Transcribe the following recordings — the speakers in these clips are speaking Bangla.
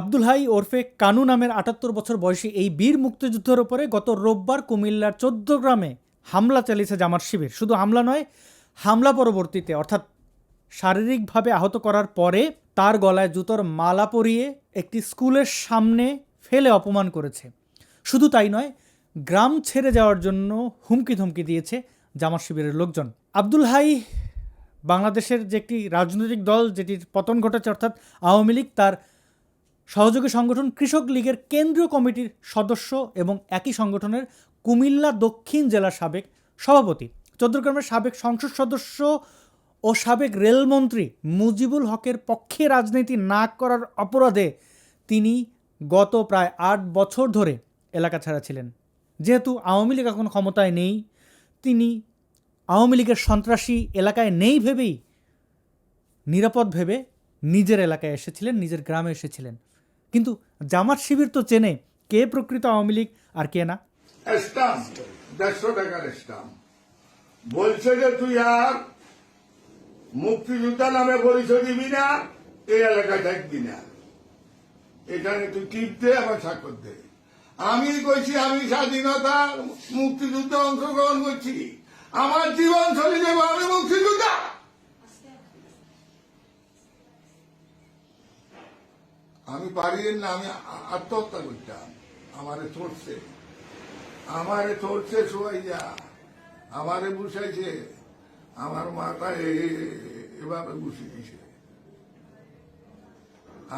আব্দুল হাই ওরফে কানু নামের আটাত্তর বছর বয়সী এই বীর মুক্তিযুদ্ধের ওপরে গত রোববার কুমিল্লার চোদ্দ গ্রামে হামলা চালিয়েছে জামাত শিবির। শুধু হামলা নয়, হামলা পরবর্তীতে, অর্থাৎ শারীরিকভাবে আহত করার পরে তার গলায় জুতোর মালা পরিয়ে একটি স্কুলের সামনে ফেলে অপমান করেছে। শুধু তাই নয়, গ্রাম ছেড়ে যাওয়ার জন্য হুমকি ধমকি দিয়েছে জামাত শিবিরের লোকজন। আব্দুল হাই বাংলাদেশের যে একটি রাজনৈতিক দল, যেটির পতন ঘটেছে, অর্থাৎ আওয়ামী লীগ, তার সহযোগী সংগঠন কৃষক লীগের কেন্দ্রীয় কমিটির সদস্য এবং একই সংগঠনের কুমিল্লা দক্ষিণ জেলার সাবেক সভাপতি। চৌদ্দগ্রামের সাবেক সংসদ সদস্য ও সাবেক রেলমন্ত্রী মুজিবুল হকের পক্ষে রাজনীতি না করার অপরাধে তিনি গত প্রায় আট বছর ধরে এলাকা ছাড়া ছিলেন। যেহেতু আওয়ামী লীগ এখন ক্ষমতায় নেই, তিনি আওয়ামী লীগের সন্ত্রাসী এলাকায় নেই ভেবেই, নিরাপদ ভেবে নিজের এলাকায় এসেছিলেন, নিজের গ্রামে এসেছিলেন। কিন্তু জামাত শিবির তো চেনে কে প্রকৃত আওয়ামী লীগ আর কে না। বলছে যে তুই আর মুক্তিযোদ্ধা নামে পরিচয় দিবি না, এই এলাকায় থাকবি না। এখানে তুই টিপ আমার স্বাক্ষর দে। আমি কইছি, আমি স্বাধীনতা মুক্তিযুদ্ধে অংশগ্রহণ করছি। আমার জীবন চলে যাব আমি মুক্তিযোদ্ধা। আমি পারি না, আমি আত্মহত্যা করতাম। আমারে চড়ছে আমারে চড়ছে শোয়াইয়া আমারে বুঝাইছে। আমার মাথা এভাবে বসে দিছে।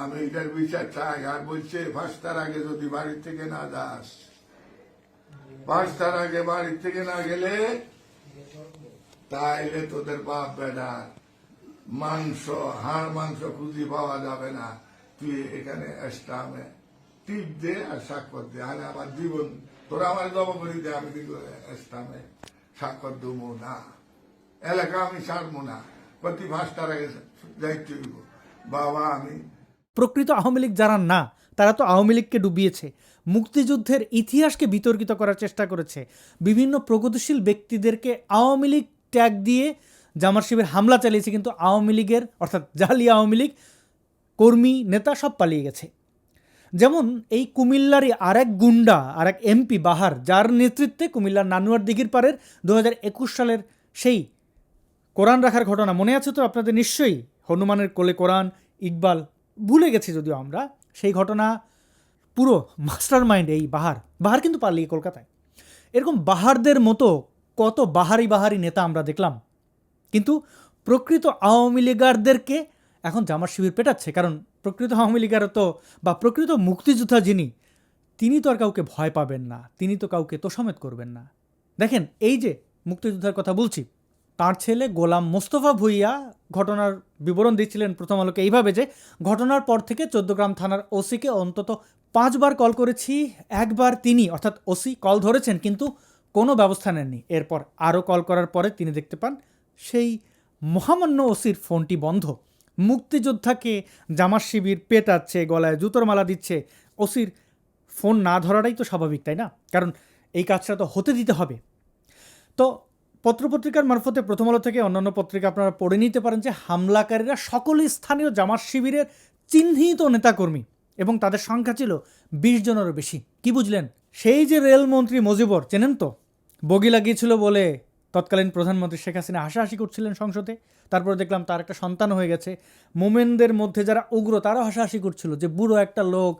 আমি এটার বিচার চাই। আর বলছে পাঁচটার আগে যদি বাড়ির থেকে না যাস পাঁচটার আগে বাড়ির থেকে না গেলে তাইলে তোদের বাপ বেটা মাংস, হাড় মাংস খুঁজি পাওয়া যাবে না। তুই এখানে স্টামে টিপ দে আর স্বাক্ষর দে। আরে আমার জীবন, তোরা আমার জবাবরি দে, আমি কিন্তু স্টামে স্বাক্ষর দেবো না। এলাকা আমি ছাড়বো না। প্রতি পাঁচটার আগে দায়িত্ব দিব বাবা, আমি প্রকৃত আওয়ামী লীগ যারা না, তারা তো আওয়ামী লীগকে ডুবিয়েছে। মুক্তিযুদ্ধের ইতিহাসকে বিতর্কিত করার চেষ্টা করেছে। বিভিন্ন প্রগতিশীল ব্যক্তিদেরকে আওয়ামী লীগ ট্যাগ দিয়ে জামার শিবির হামলা চালিয়েছে, কিন্তু আওয়ামী লীগের, অর্থাৎ জালি আওয়ামী লীগ কর্মী, নেতা সব পালিয়ে গেছে। যেমন এই কুমিল্লারই আরেক গুন্ডা, আরেক এমপি বাহার, যার নেতৃত্বে কুমিল্লার নানুয়ার দিঘির পাড়ের দু সালের সেই কোরআন রাখার ঘটনা মনে আছে তো আপনাদের? নিশ্চয়ই। হনুমানের কোলে কোরআন, ইকবাল, ভুলে গেছি যদিও আমরা। সেই ঘটনা পুরো মাস্টার মাইন্ড এই বাহার। বাহার কিন্তু পালিয়ে কলকাতায়। এরকম বাহারদের মতো কত বাহারি বাহারি নেতা আমরা দেখলাম। কিন্তু প্রকৃত আওয়ামী লীগারদেরকে এখন জামার শিবির পেটাচ্ছে, কারণ প্রকৃত আওয়ামী লীগার তো বা প্রকৃত মুক্তিযোদ্ধা যিনি, তিনি তো আর কাউকে ভয় পাবেন না, তিনি তো কাউকে তোষামেত করবেন না। দেখেন, এই যে মুক্তিযোদ্ধার কথা বলছি, তার ছেলে গোলাম মোস্তফা ভুইয়া ঘটনার বিবরণ দিচ্ছিলেন প্রথম আলোকে এইভাবে যে, ঘটনার পর থেকে চোদ্দগ্রাম থানার ওসিকে অন্তত পাঁচবার কল করেছি, একবার তিনি, অর্থাৎ ওসি কল ধরেছেন, কিন্তু কোনো ব্যবস্থা নেননি। এরপর আরও কল করার পরে তিনি দেখতে পান, সেই মহামান্য ওসির ফোনটি বন্ধ। মুক্তিযোদ্ধাকে জামার শিবির পেটাচ্ছে, গলায় জুতোর মালা দিচ্ছে। ওসির ফোন না ধরাটাই তো স্বাভাবিক, তাই না? কারণ এই কাজটা তো হতে দিতে হবে। তো পত্রপত্রিকার মারফতে প্রথম আলো থেকে অন্যান্য পত্রিকা আপনারা পড়ে নিতে পারেন যে হামলাকারীরা সকলেই স্থানীয় জামাত শিবিরের চিহ্নিত নেতাকর্মী এবং তাদের সংখ্যা ছিল বিশ জনেরও বেশি। কি বুঝলেন? সেই যে রেলমন্ত্রী মজিবর, চেনেন তো? বগি লাগিয়েছিল বলে তৎকালীন প্রধানমন্ত্রী শেখ হাসিনা হাসাহাসি করছিলেন সংসদে। তারপরে দেখলাম তার একটা সন্তান হয়ে গেছে। মোমেনদের মধ্যে যারা উগ্র, তারাও হাসাহাসি করছিল যে বুড়ো একটা লোক,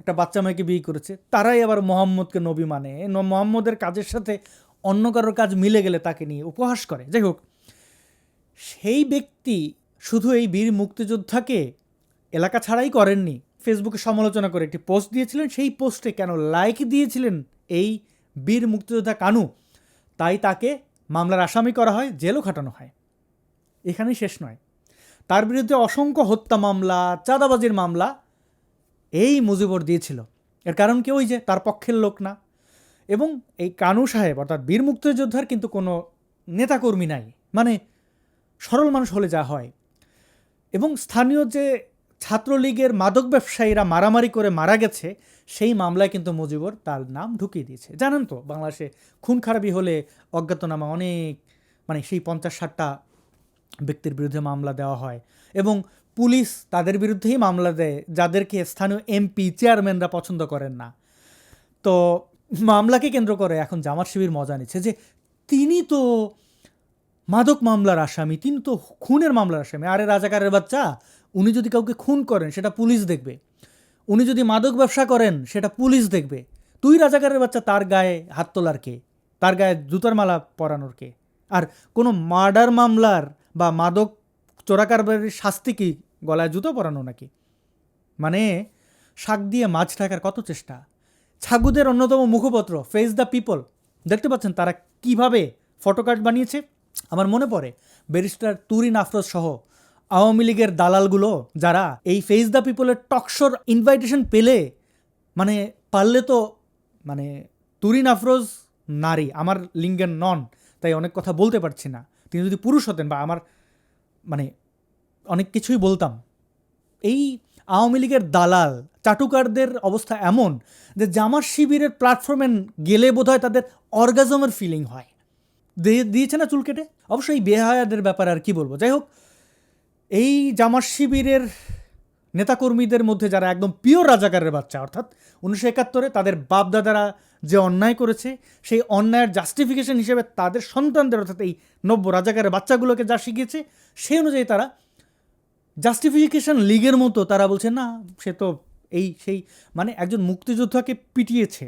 একটা বাচ্চা মেয়েকে বিয়ে করেছে। তারাই আবার মোহাম্মদকে নবী মানে। মোহাম্মদের কাজের সাথে অন্য কারোর কাজ মিলে গেলে তাকে নিয়ে উপহাস করে। যাই হোক, সেই ব্যক্তি শুধু এই বীর মুক্তিযোদ্ধাকে এলাকা ছাড়াই করেননি, ফেসবুকে সমালোচনা করে একটি পোস্ট দিয়েছিলেন। সেই পোস্টে কেন লাইক দিয়েছিলেন এই বীর মুক্তিযোদ্ধা কানু? তাই তাকে মামলার আসামি করা হয়, জেলও খাটানো হয়। এখানেই শেষ নয়। তার বিরুদ্ধে অসংখ্য হত্যা মামলা, চাঁদাবাজির মামলা এই মুজিবর দিয়েছিল। এর কারণ কি ওই যে তার পক্ষের লোক না। এবং এই কানু সাহেব, অর্থাৎ বীর মুক্তিযোদ্ধার কিন্তু কোনো নেতাকর্মী নাই। মানে সরল মানুষ হলে যা হয়। এবং স্থানীয় যে ছাত্রলীগের মাদক ব্যবসায়ীরা মারামারি করে মারা গেছে, সেই মামলায় কিন্তু মুজিবর তার নাম ঢুকিয়ে দিয়েছে। জানেন তো, বাংলাদেশে খুন খারাপি হলে অজ্ঞাতনামা অনেক মানে সেই পঞ্চাশ ষাটটা ব্যক্তির বিরুদ্ধে মামলা দেওয়া হয় এবং পুলিশ তাদের বিরুদ্ধেই মামলা দেয়, যাদেরকে স্থানীয় এমপি, চেয়ারম্যানরা পছন্দ করেন না। তো মামলাকে কেন্দ্র করে এখন জামাত শিবির মজা নিচ্ছে যে তিনি তো মাদক মামলার আসামি, তিনি তো খুনের মামলার আসামি। আরে রাজাকারের বাচ্চা উনি যদি কাউকে খুন করেন, সেটা পুলিশ দেখবে। উনি যদি মাদক ব্যবসা করেন, সেটা পুলিশ দেখবে। তুই রাজাকারের বাচ্চা, তার গায়ে হাত তোলার কে? তার গায়ে জুতার মালা পরানোর কে? আর কোনো মার্ডার মামলার বা মাদক চোরাকারবারির শাস্তি কি গলায় জুতো পরানো নাকি? মানে শাক দিয়ে মাছ ঢাকার কত চেষ্টা? ছাগুদের অন্যতম মুখপত্র ফেস দ্য পিপল দেখতে পাচ্ছেন তারা কীভাবে ফটোকার্ড বানিয়েছে? আমার মনে পড়ে, ব্যারিস্টার তুরিন আফরোজ সহ আওয়ামী লীগের দালালগুলো যারা এই ফেস দ্য পিপলের টকশোর ইনভাইটেশন পেলে মানে পারলে তো মানে তুরিন আফরোজ নারী, আমার লিঙ্গের নন, তাই অনেক কথা বলতে পারছি না। তিনি যদি পুরুষ হতেন বা আমার মানে অনেক কিছুই বলতাম। এই আওয়ামী লীগের দালাল, চাটুকারদের অবস্থা এমন যে জামার শিবিরের প্ল্যাটফর্মে গেলে বোধহয় তাদের অর্গাজমের ফিলিং হয়। দিয়ে দিয়েছে না চুল কেটে? অবশ্যই বেহায়াদের ব্যাপারে আর কি বলব? যাই হোক এই জামার শিবিরের নেতাকর্মীদের মধ্যে যারা একদম পিওর রাজাকারের বাচ্চা, অর্থাৎ উনিশশো একাত্তরে তাদের বাপদাদারা যে অন্যায় করেছে, সেই অন্যায়ের জাস্টিফিকেশন হিসেবে তাদের সন্তানদের, অর্থাৎ এই নব্য রাজাকারের বাচ্চাগুলোকে যা শিখিয়েছে, সেই অনুযায়ী তারা জাস্টিফিকেশন লিগের মতো তারা বলছে, না, সে তো এই সেই মানে একজন মুক্তিযোদ্ধাকে পিটিয়েছে,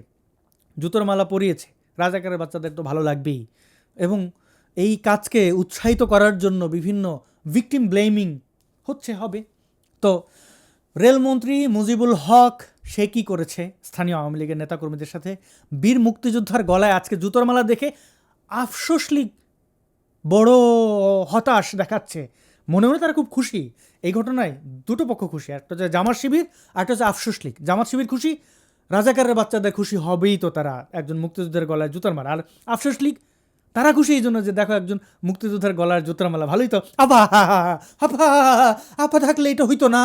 জুতোর মালা পরিয়েছে, রাজাকারের বাচ্চাদের তো ভালো লাগবেই। এবং এই কাজকে উৎসাহিত করার জন্য বিভিন্ন ভিকটিম ব্লেমিং হচ্ছে, হবে। তো রেলমন্ত্রী মুজিবুল হক, সে কি করেছে? স্থানীয় আওয়ামী লীগের নেতাকর্মীদের সাথে বীর মুক্তিযোদ্ধার গলায় আজকে জুতোর মালা দেখে আফসোস লীগ বড় হতাশ দেখাচ্ছে। মনে মনে তারা খুব খুশি। এই ঘটনায় দুটো পক্ষ খুশি, একটা হচ্ছে জামাত শিবির একটা হচ্ছে আফসোস লীগ। জামাত শিবির খুশি, রাজাকারের বাচ্চাদের খুশি হবেই তো তারা। একজন মুক্তিযোদ্ধার গলায় জুতার মালা। আর আফসোস লীগ তারা খুশি এই জন্য যে দেখো একজন মুক্তিযোদ্ধার গলার জুতার মালা ভালোই তো। আপা আপা আপা থাকলে এটা হইতো না।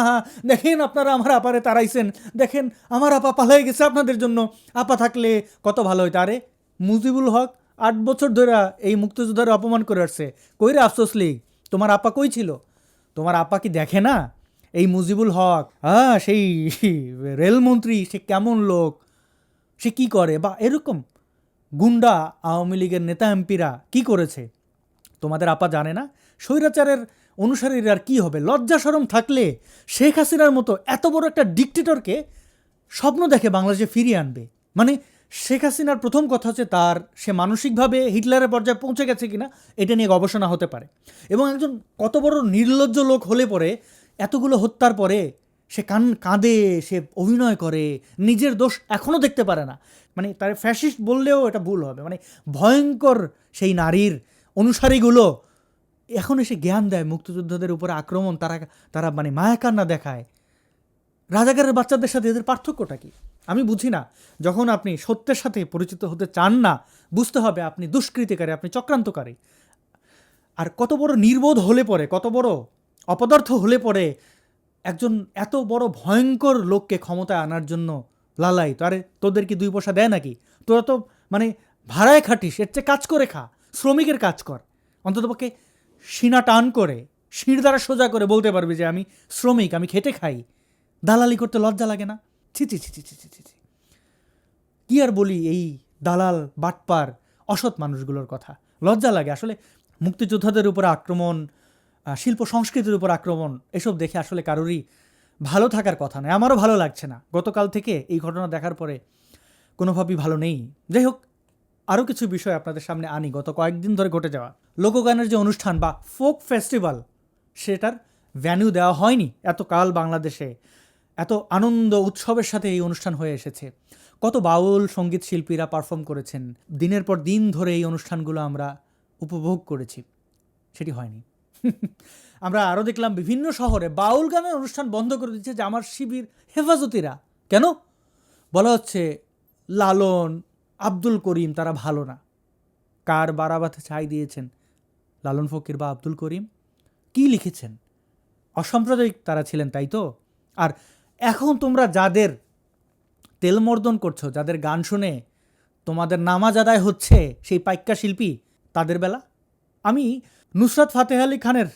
দেখেন আপনারা আমার আপারে তারাইছেন দেখেন আমার আপা পালাই গেছে আপনাদের জন্য। আপা থাকলে কত ভালো হইতো। আরে, মুজিবুল হক আট বছর ধরে এই মুক্তিযোদ্ধার অপমান করে আসছে। কই রে আফসোস লীগ, তোমার আপা কই ছিল? তোমার আপা কি দেখে না? এই মুজিবুল হক হ্যাঁ সেই রেলমন্ত্রী, সে কেমন লোক? সে কি করে? বা এরকম গুন্ডা আওয়ামী লীগের নেতা এমপিরা কি করেছে? তোমাদের আপা জানে না? স্বৈরাচারের অনুসারীরা আর কি হবে? লজ্জা সরম থাকলে শেখ হাসিনার মতো এত বড় একটা ডিকটেটরকে স্বপ্ন দেখে বাংলাদেশে ফিরিয়ে আনবে। মানে শেখ হাসিনার প্রথম কথা হচ্ছে তার, সে মানসিকভাবে হিটলারের পর্যায়ে পৌঁছে গেছে কিনা, এটা নিয়ে গবেষণা হতে পারে। এবং একজন কত বড় নির্লজ্জ লোক হলে পরে এতগুলো হত্যার পরে সে কান, কাঁদে, সে অভিনয় করে, নিজের দোষ এখনও দেখতে পারে না। মানে তার ফ্যাসিস্ট বললেও এটা ভুল হবে। মানে ভয়ঙ্কর সেই নারীর অনুসারীগুলো এখন এসে জ্ঞান দেয় মুক্তিযোদ্ধাদের উপরে আক্রমণ, তারা তারা মানে মায়াকান্না দেখায়। রাজাকারের বাচ্চাদের সাথে এদের পার্থক্যটা কি? আমি বুঝি না। যখন আপনি সত্যের সাথে পরিচিত হতে চান না, বুঝতে হবে আপনি দুষ্কৃতিকারী, আপনি চক্রান্তকারী। আর কত বড় নির্বোধ হলে পরে, কত বড় অপদার্থ হলে পরে একজন এত বড় ভয়ঙ্কর লোককে ক্ষমতায় আনার জন্য লালাই তো আরে, তোদের কি দুই পয়সা দেয় নাকি? তোরা তো মানে ভাড়ায় খাটিস, এর চেয়ে কাজ করে খা, শ্রমিকের কাজ কর। অন্ততপক্ষে সিনা টান করে শির দ্বারা সোজা করে বলতে পারবে যে আমি শ্রমিক, আমি খেটে খাই। দালালি করতে লজ্জা লাগে না? ছি ছি ছি ছি ছি ছি ছি। কী আর বলি এই দালাল, বাটপার, অসৎ মানুষগুলোর কথা। লজ্জা লাগে। আসলে মুক্তিযোদ্ধাদের উপরে আক্রমণ শিল্প সংস্কৃতির উপর আক্রমণ, এসব দেখে আসলে কারোরই ভালো থাকার কথা নয়। আমারও ভালো লাগছে না। গতকাল থেকে এই ঘটনা দেখার পরে কোনোভাবেই ভালো নেই। যাই হোক, আরও কিছু বিষয় আপনাদের সামনে আনি। গত কয়েকদিন ধরে ঘটে যাওয়া লোকগানের যে অনুষ্ঠান বা ফোক ফেস্টিভ্যাল সেটার ভ্যানিউ দেওয়া হয়নি। এত কাল বাংলাদেশে এত আনন্দ উৎসবের সাথে এই অনুষ্ঠান হয়ে এসেছে। কত বাউল সংগীত শিল্পীরা পারফর্ম করেছেন। দিনের পর দিন ধরে এই অনুষ্ঠানগুলো আমরা উপভোগ করেছি। সেটি হয়নি। আমরা আরও দেখলাম বিভিন্ন শহরে বাউল গানের অনুষ্ঠান বন্ধ করে দিচ্ছে যে আমার শিবির হেফাজতিরা। কেন? বলা হচ্ছে, লালন আব্দুল করিম তারা ভালো না। কার বারাবাতে ছাই দিয়েছেন? লালন ফকির বা আব্দুল করিম? কি লিখেছেন? অসাম্প্রদায়িক তারা ছিলেন, তাই তো? আর এখন তোমরা যাদের তেলমর্দন করছ, যাদের গান শুনে তোমাদের নামাজ আদায় হচ্ছে সেই পাইক্কা শিল্পী তাদের বেলা? আমি নুসরাত ফাতেহ আলী খানের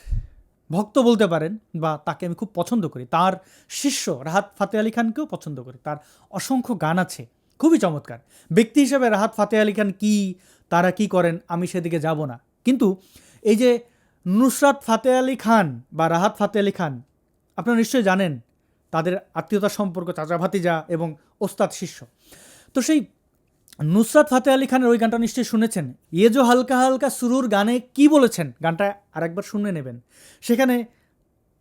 ভক্ত বলতে পারেন বা তাকে আমি খুব পছন্দ করি। তার শিষ্য রাহাত ফাতে আলী খানকেও পছন্দ করি। তার অসংখ্য গান আছে, খুবই চমৎকার। ব্যক্তি হিসেবে রাহাত ফাতে আলী খান কী, তারা কি করেন, আমি সেদিকে যাব না। কিন্তু এই যে নুসরাত ফাতে আলী খান বা রাহাত ফাতে আলী খান, আপনারা নিশ্চয়ই জানেন, তাদের আত্মীয়তার সম্পর্ক চাচা ভাতিজা এবং ওস্তাদ শিষ্য। তো সেই নুসরাত ফাতে আলী খানের ওই গানটা নিশ্চয়ই শুনেছেন। ইয়ে জো হালকা হালকা সুরুর গানে কি বলেছেন? গানটা আরেকবার শুনে নেবেন। সেখানে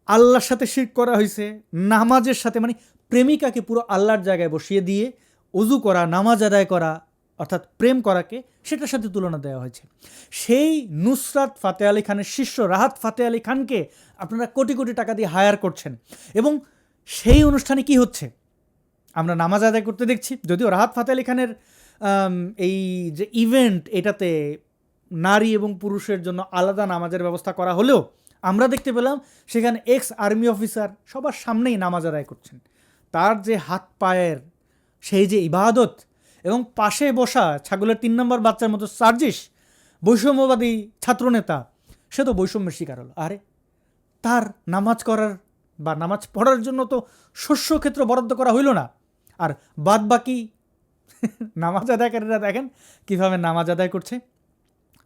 আল্লাহর সাথে শির করা হয়েছে, নামাজের সাথে মানে প্রেমিকাকে পুরো আল্লাহর জায়গায় বসিয়ে দিয়ে অজু করা, নামাজ আদায় করা, অর্থাৎ প্রেম করাকে সেটার সাথে তুলনা দেওয়া হয়েছে। সেই নুসরাত ফাতে আলী খানের শিষ্য রাহাত ফাতে আলী খানকে আপনারা কোটি কোটি টাকা দিয়ে হায়ার করছেন। এবং সেই অনুষ্ঠানে কি হচ্ছে? আমরা নামাজ আদায় করতে দেখছি, যদিও রাহাত ফাতে আলী খানের এই যে ইভেন্ট এটাতে নারী এবং পুরুষের জন্য আলাদা নামাজের ব্যবস্থা করা হলেও আমরা দেখতে পেলাম সেখানে এক্স আর্মি অফিসার সবার সামনেই নামাজ আদায় করছেন। তার যে হাত পায়ের সেই যে ইবাদত এবং পাশে বসা ছাগলের তিন নম্বর বাচ্চার মতো সার্জিস, বৈষম্যবাদী ছাত্রনেতা, সে তো বৈষম্যের শিকার হলো। আরে, তার নামাজ করার বা নামাজ পড়ার জন্য তো শস্য ক্ষেত্র বরাদ্দ করা হইল না। আর বাদ বাকি নামাজ আদায়কারীরা দেখেন কীভাবে নামাজ আদায় করছে।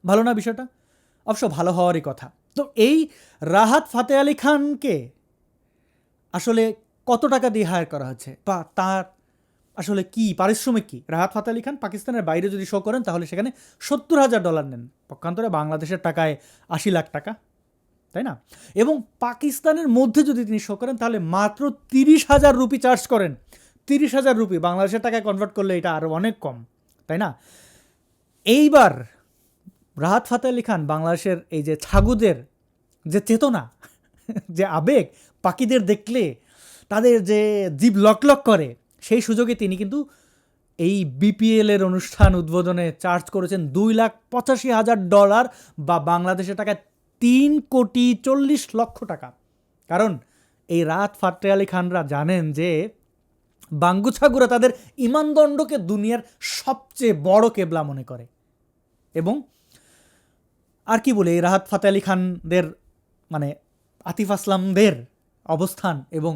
ভালো না বিষয়টা? অবশ্য ভালো হওয়ারই কথা। তো এই রাহাত ফাতে আলী খানকে আসলে কত টাকা দিয়ে হায়ার করা হচ্ছে? বা তার আসলে কি, পারিশ্রমিক কি? রাহাত ফাতে আলী খান পাকিস্তানের বাইরে যদি শো করেন, তাহলে সেখানে সত্তর হাজার ডলার নেন। পক্ষান্তরে বাংলাদেশের টাকায় আশি লাখ টাকা, তাই না? এবং পাকিস্তানের মধ্যে যদি তিনি শো করেন, তাহলে মাত্র তিরিশ হাজার রুপি চার্জ করেন। তিরিশ হাজার রুপি বাংলাদেশের টাকায় কনভার্ট করলে এটা আরও অনেক কম, তাই না? এইবার রাহাত ফাতে আলী খান বাংলাদেশের এই যে ছাগুদের যে চেতনা, যে আবেগ পাখিদের দেখলে, তাদের যে জীব লক লক করে, সেই সুযোগে তিনি কিন্তু এই বিপিএলের অনুষ্ঠান উদ্বোধনে চার্জ করেছেন দুই লাখ পঁচাশি হাজার ডলার বা বাংলাদেশের টাকায় তিন কোটি চল্লিশ লক্ষ টাকা। কারণ এই রাত ফাটে আলী খানরা জানেন যে বাঙ্গু ছাগুরা তাদের ইমানদণ্ডকে দুনিয়ার সবচেয়ে বড় কেবলা মনে করে। এবং আর কি বলে, এই রাহাত ফাতে আলী খানদের মানে আতিফ আসলামদের অবস্থান এবং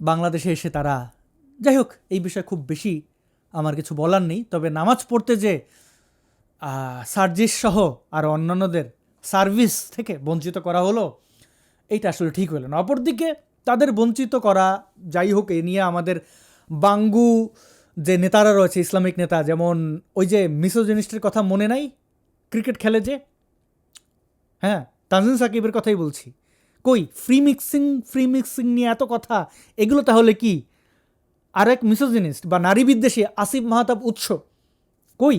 বাংলাদেশে এসে তারা, যাই হোক, এই বিষয়ে খুব বেশি আমার কিছু বলার নেই, তবে নামাজ পড়তে যে সার্জিস সহ আর অন্যান্যদের সার্ভিস থেকে বঞ্চিত করা হলো, এইটা আসলে ঠিক হলো না। অপরদিকে তাদের বঞ্চিত করা যাই হোক, এ নিয়ে আমাদের বাঙ্গু যে নেতারা রয়েছে, ইসলামিক নেতা, যেমন ওই যে মিসোজেনিস্টের কথা মনে নাই? ক্রিকেট খেলে যে? হ্যাঁ তানজিন সাকিবের কথাই বলছি। কই ফ্রি মিক্সিং ফ্রি মিক্সিং নিয়ে এত কথা, এগুলো তাহলে কি? আরেক মিসোজিনিস্ট বা নারী বিদ্বেষী আসিফ মাহতাব উৎস। কই?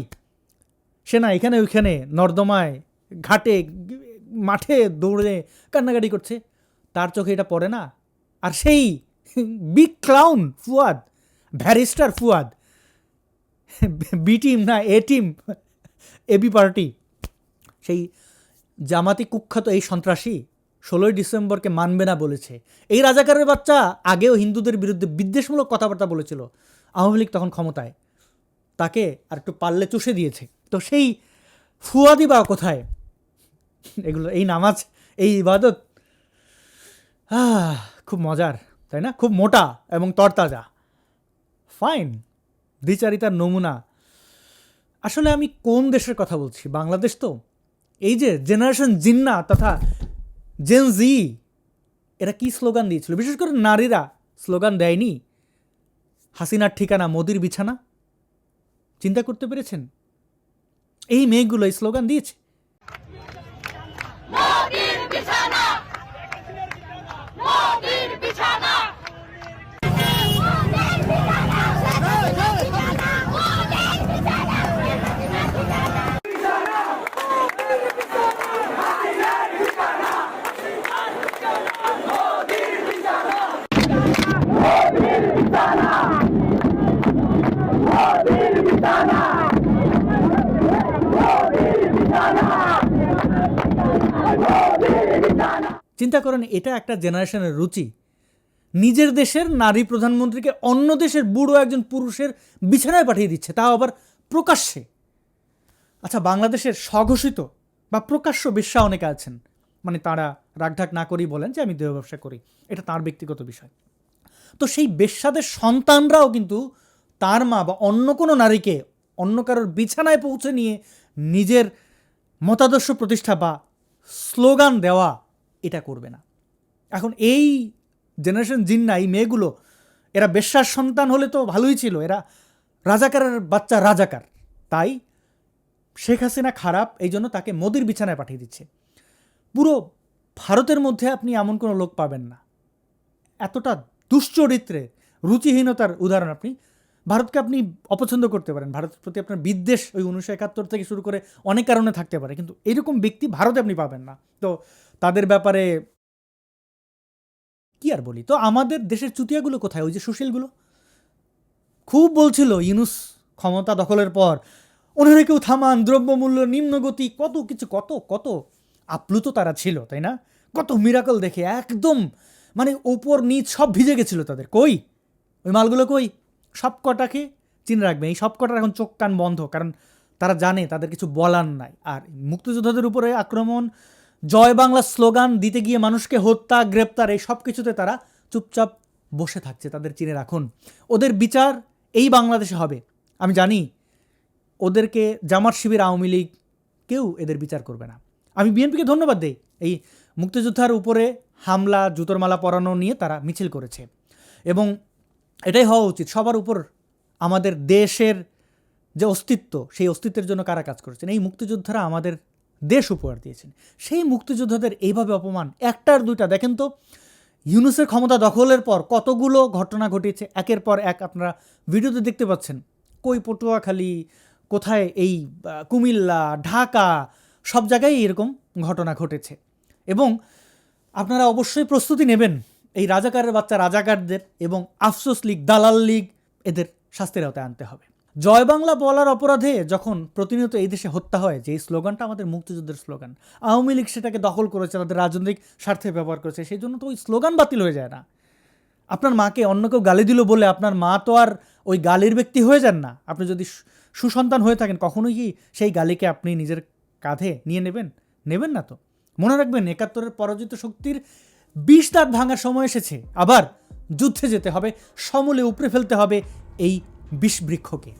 সে না এখানে ওইখানে নর্দমায় ঘাটে, মাঠে দৌড়ে কান্নাকাটি করছে। তার চোখে এটা পড়ে না? আর সেই big clown Fuad barrister Fuad, B team না, এ টিম এবি পার্টি, সেই জামাতি কুখ্যাত এই সন্ত্রাসী ষোলোই ডিসেম্বরকে মানবে না বলেছে। এই রাজাকারের বাচ্চা আগেও হিন্দুদের বিরুদ্ধে বিদ্বেষমূলক কথাবার্তা বলেছিল। আওয়ামী লীগ তখন ক্ষমতায়। তাকে আর একটু পারলে চষে দিয়েছে। তো সেই ফুয়াদি বা কোথায়? এগুলো, এই নামাজ, এই ইবাদত খুব মজার, তাই না? খুব মোটা এবং তরতাজা। ফাইন দ্বিচারিতার নমুনা। আসলে আমি কোন দেশের কথা বলছি? বাংলাদেশ তো? এই যে জেনারেশন জিন্না তথা জেন জি এরা কি স্লোগান দিয়েছিল? বিশেষ করে নারীরা স্লোগান দেয়নি। হাসিনার ঠিকানা, মোদির বিছানা? চিন্তা করতে পেরেছেন? এই মেয়েগুলো এই স্লোগান দিয়েছে মোদির বিছানা মোদির বিছানা চিন্তা করেন, এটা একটা জেনারেশনের রুচি। নিজের দেশের নারী প্রধানমন্ত্রীকে অন্য দেশের বুড়ো একজন পুরুষের বিছানায় পাঠিয়ে দিচ্ছে, তাও আবার প্রকাশ্যে। আচ্ছা বাংলাদেশের স্বঘোষিত বা প্রকাশ্য বিশ্বা অনেকে আছেন মানে তারা রাগঢাক না করেই বলেন যে আমি দেহ ব্যবসা করি, এটা তার ব্যক্তিগত বিষয়। তো সেই বেশ্যাদের সন্তানরাও কিন্তু তার মা বা অন্য কোনো নারীকে অন্য কারোর বিছানায় পৌঁছে নিয়ে নিজের মতাদর্শ প্রতিষ্ঠা বা স্লোগান দেওয়া এটা করবে না। এখন এই জেনারেশন জিন্না এই মেয়েগুলো, এরা বেশ্যার সন্তান হলে তো ভালোই ছিল, এরা রাজাকারের বাচ্চা রাজাকার। তাই শেখ হাসিনা খারাপ, এই জন্য তাকে মোদির বিছানায় পাঠিয়ে দিচ্ছে। পুরো ভারতের মধ্যে আপনি এমন কোনো লোক পাবেন না। এতটা দুশ্চরিত্রে, রুচিহীনতার উদাহরণ আপনি ভারতকে আপনি অপছন্দ করতে পারেন। ভারতের প্রতি আপনার বিদ্বেষ ওই উনিশশো একাত্তর থেকে শুরু করে অনেক কারণে থাকতে পারে, কিন্তু এরকম ব্যক্তি ভারতে আপনি পাবেন না। তো তাদের ব্যাপারে কি আর বলি? তো আমাদের দেশের চুতিয়াগুলো কোথায়? ওই যে সুশীলগুলো খুব বলছিল ইউনুস ক্ষমতা দখলের পর, ওনারা কেউ থামান, দ্রব্যমূল্য, নিম্নগতি, কত কিছু, কত কত আপ্লুত তারা ছিল, তাই না? কত মিরাকল দেখে, একদম মানে ওপর নিচ সব ভিজে গেছিল তাদের। কই? ওই মালগুলো কই? সব কটাকে চিনে রাখবে এই সব কটার এখন চোখ কান বন্ধ, কারণ তারা জানে তাদের কিছু বলার নাই। আর মুক্তিযোদ্ধাদের উপরে আক্রমণ, জয় বাংলা স্লোগান দিতে গিয়ে মানুষকে হত্যা, গ্রেপ্তার, এই সব কিছুতে তারা চুপচাপ বসে থাকছে, তাদের চিনে রাখুন। ওদের বিচার এই বাংলাদেশে হবে। আমি জানি ওদেরকে জামাত শিবির, আওয়ামী লীগ কেউ এদের বিচার করবে না। আমি বিএনপিকে ধন্যবাদ দেই। এই মুক্তিযোদ্ধার উপরে হামলা, জুতোর মালা পরানো নিয়ে তারা মিছিল করেছে। এবং এটাই হওয়া উচিত। সবার উপর আমাদের দেশের যে অস্তিত্ব, সেই অস্তিত্বের জন্য কারা কাজ করেছেন? এই মুক্তিযোদ্ধারা আমাদের দেশ উপহার দিয়েছেন। সেই মুক্তিযোদ্ধাদের এইভাবে অপমান, একটার দুইটা। দেখেন তো, ইউনুসের ক্ষমতা দখলের পর কতগুলো ঘটনা ঘটেছে, একের পর এক আপনারা ভিডিওতে দেখতে পাচ্ছেন। কই পটুয়াখালী, কোথায় এই কুমিল্লা, ঢাকা, সব জায়গায় এরকম ঘটনা ঘটেছে। এবং আপনারা অবশ্যই প্রস্তুতি নেবেন। এই রাজাকারের বাচ্চা রাজাকারদের এবং আফসোস লীগ, দালাল লীগ এদের শাস্তির আওতায় আনতে হবে। জয় বাংলা বলার অপরাধে যখন প্রতিনিয়ত এই দেশে হত্যা হয়, যে স্লোগানটা আমাদের মুক্তিযুদ্ধের স্লোগান, আওয়ামী লীগ সেটাকে দখল করেছে, তাদের রাজনৈতিক স্বার্থে ব্যবহার করেছে, সেই জন্য তো ওই স্লোগান বাতিল হয়ে যায় না। আপনার মাকে অন্য কেউ গালি দিল বলে আপনার মা তো আর ওই গালির ব্যক্তি হয়ে যান না। আপনি যদি সুসন্তান হয়ে থাকেন, কখনোই কি সেই গালিকে আপনি নিজের কাঁধে নিয়ে নেবেন? নেবেন না তো। মনে রাখবেন, একাত্তরের পরাজিত শক্তির বিষ দাঁত ভাঙার সময় এসেছে। আবার যুদ্ধে যেতে হবে, সমলে উপড়ে ফেলতে হবে এই বিষ বৃক্ষকে